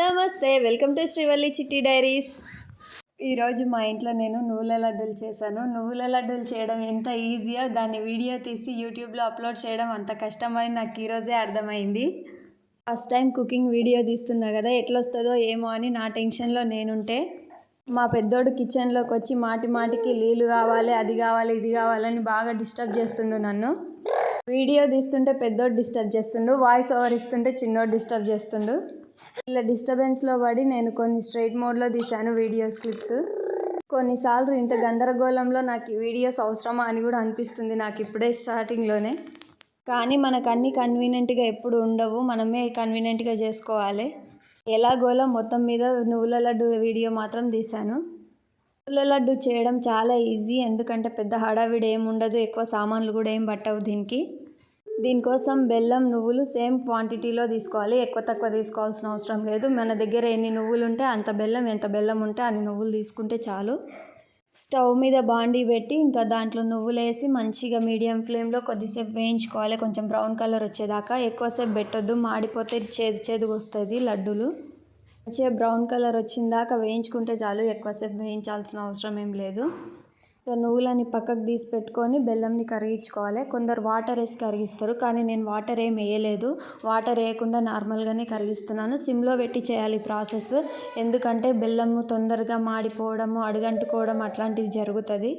నమస్తే welcome to Srivalli చిట్టి diaries. ఈరోజు మా ఇంట్లో నేను నువ్వుల లడ్డూలు చేశాను. నువ్వుల లడ్డూలు చేయడం ఎంత ఈజీయో దాన్ని వీడియో తీసి యూట్యూబ్లో అప్లోడ్ చేయడం అంత కష్టమని నాకు ఈరోజే అర్థమైంది. ఫస్ట్ టైం కుకింగ్ వీడియో తీస్తున్నా కదా ఎట్లొస్తుందో ఏమో అని నా టెన్షన్లో నేనుంటే మా పెద్దోడు కిచెన్లోకి వచ్చి మాటి మాటికి నీళ్ళు కావాలి అది కావాలి ఇది కావాలని బాగా డిస్టర్బ్ చేస్తుండు నన్ను. వీడియో తీస్తుంటే పెద్దోడు డిస్టర్బ్ చేస్తుండు వాయిస్ ఓవర్ ఇస్తుంటే చిన్నోడు డిస్టర్బ్ చేస్తుండు. ఇలా డిస్టర్బెన్స్లో పడి నేను కొన్ని స్ట్రైట్ మోడ్లో తీశాను వీడియోస్ క్లిప్స్ కొన్నిసార్లు ఇంత గందరగోళంలో నాకు ఈ వీడియోస్ అవసరమా అని కూడా అనిపిస్తుంది నాకు ఇప్పుడే స్టార్టింగ్లోనే కానీ మనకు అన్ని కన్వీనియంట్గా ఎప్పుడు ఉండవు. మనమే కన్వీనియంట్గా చేసుకోవాలి. ఎలాగోలా మొత్తం మీద నువ్వుల లడ్డు వీడియో మాత్రం తీశాను. నువ్వుల లడ్డు చేయడం చాలా ఈజీ ఎందుకంటే పెద్ద హడావిడి ఏమి ఉండదు. ఎక్కువ సామాన్లు కూడా ఏం పట్టవు దీనికి. దీనికోసం బెల్లం నువ్వులు సేమ్ క్వాంటిటీలో తీసుకోవాలి. ఎక్కువ తక్కువ తీసుకోవాల్సిన అవసరం లేదు. మన దగ్గర ఎన్ని నువ్వులు ఉంటే అంత బెల్లం ఎంత బెల్లం ఉంటే అన్ని నువ్వులు తీసుకుంటే చాలు. స్టవ్ మీద బాండీ పెట్టి ఇంకా దాంట్లో నువ్వులు వేసి మంచిగా మీడియం ఫ్లేమ్లో కొద్దిసేపు వేయించుకోవాలి. కొంచెం బ్రౌన్ కలర్ వచ్చేదాకా. ఎక్కువసేపు పెట్టొద్దు. మాడిపోతే చేదు చేదుగా వస్తుంది లడ్డూలు. మంచిగా బ్రౌన్ కలర్ వచ్చిందాక వేయించుకుంటే చాలు. ఎక్కువసేపు వేయించాల్సిన అవసరం ఏం లేదు. సో నువ్వులని పక్కకు తీసి పెట్టుకొని బెల్లంని కరిగించుకోవాలి. కొందరు వాటర్ వేసి కరిగిస్తారు కానీ నేను వాటర్ ఏం వేయలేదు. వాటర్ వేయకుండా నార్మల్గానే కరిగిస్తున్నాను. సిమ్లో పెట్టి చేయాలి ప్రాసెస్. ఎందుకంటే బెల్లము తొందరగా మాడిపోవడము అడుగంటుకోవడం అట్లాంటివి జరుగుతుంది.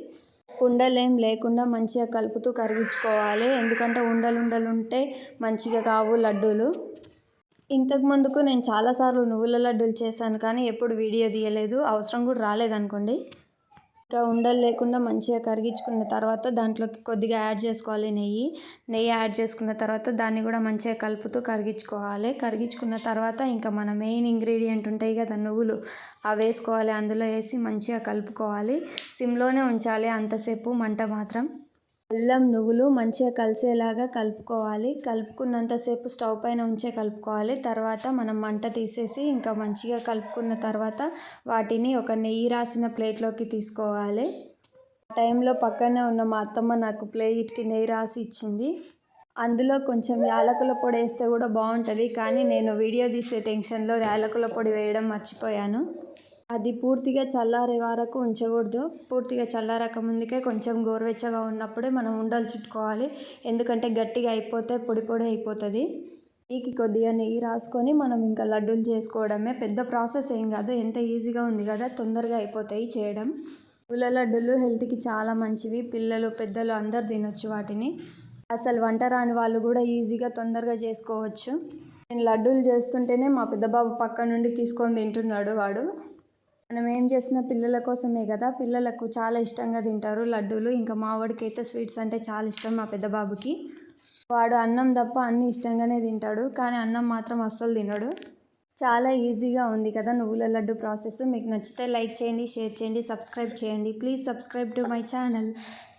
ఉండలేం లేకుండా మంచిగా కలుపుతూ కరిగించుకోవాలి. ఎందుకంటే ఉండలు ఉండలు ఉంటే మంచిగా కావు లడ్డూలు. ఇంతకు ముందుకు నేను చాలాసార్లు నువ్వుల లడ్డూలు చేశాను కానీ ఎప్పుడు వీడియో తీయలేదు. అవసరం కూడా రాలేదనుకోండి ఉండలు లేకుండా మంచిగా కరిగించుకున్న తర్వాత దాంట్లోకి కొద్దిగా యాడ్ చేసుకోవాలి నెయ్యి. నెయ్యి యాడ్ చేసుకున్న తర్వాత దాన్ని కూడా మంచిగా కలుపుతూ కరిగించుకోవాలి. కరిగించుకున్న తర్వాత ఇంకా మన మెయిన్ ఇంగ్రీడియంట్ ఉంటాయి కదా నువ్వులు అవి వేసుకోవాలి. అందులో వేసి మంచిగా కలుపుకోవాలి. సిమ్లోనే ఉంచాలి అంతసేపు మంట మాత్రం. అల్లం నువ్వులు మంచిగా కలిసేలాగా కలుపుకోవాలి. కలుపుకున్నంతసేపు స్టవ్ పైన ఉంచే కలుపుకోవాలి. తర్వాత మనం మంట తీసేసి ఇంకా మంచిగా కలుపుకున్న తర్వాత వాటిని ఒక నెయ్యి రాసిన ప్లేట్లోకి తీసుకోవాలి. ఆ టైంలో పక్కనే ఉన్న మా అత్తమ్మ నాకు ప్లేట్కి నెయ్యి రాసి ఇచ్చింది. అందులో కొంచెం యాలకుల పొడి వేస్తే కూడా బాగుంటుంది. కానీ నేను వీడియో తీసే టెన్షన్లో యాలకుల పొడి వేయడం మర్చిపోయాను. అది పూర్తిగా చల్లారే వరకు ఉంచకూడదు. పూర్తిగా చల్లారక ముందుకే కొంచెం గోరువెచ్చగా ఉన్నప్పుడే మనం ఉండలు చుట్టుకోవాలి. ఎందుకంటే గట్టిగా అయిపోతే పొడి పొడి అయిపోతుంది. నెయ్యికి కొద్దిగా నెయ్యి రాసుకొని మనం ఇంకా లడ్డూలు చేసుకోవడమే. పెద్ద ప్రాసెస్ ఏం కాదు. ఎంత ఈజీగా ఉంది కదా తొందరగా అయిపోతాయి చేయడం. పుల్ల లడ్డూలు హెల్త్కి చాలా మంచివి. పిల్లలు పెద్దలు అందరు తినొచ్చు వాటిని. అసలు వంట రాని వాళ్ళు కూడా ఈజీగా తొందరగా చేసుకోవచ్చు. నేను లడ్డూలు చేస్తుంటేనే మా పెద్దబాబు పక్క నుండి తీసుకొని తింటున్నాడు వాడు. మనం ఏం చేసిన పిల్లల కోసమే కదా. పిల్లలకు చాలా ఇష్టంగా తింటారు లడ్డూలు. ఇంకా మా వాడికి అయితే స్వీట్స్ అంటే చాలా ఇష్టం మా పెద్ద బాబుకి. వాడు అన్నం తప్ప అన్ని ఇష్టంగానే తింటాడు. కానీ అన్నం మాత్రం అస్సలు తినడు. చాలా ఈజీగా ఉంది కదా నువ్వుల లడ్డు ప్రాసెస్. మీకు నచ్చితే లైక్ చేయండి షేర్ చేయండి సబ్స్క్రైబ్ చేయండి. Please subscribe to my channel.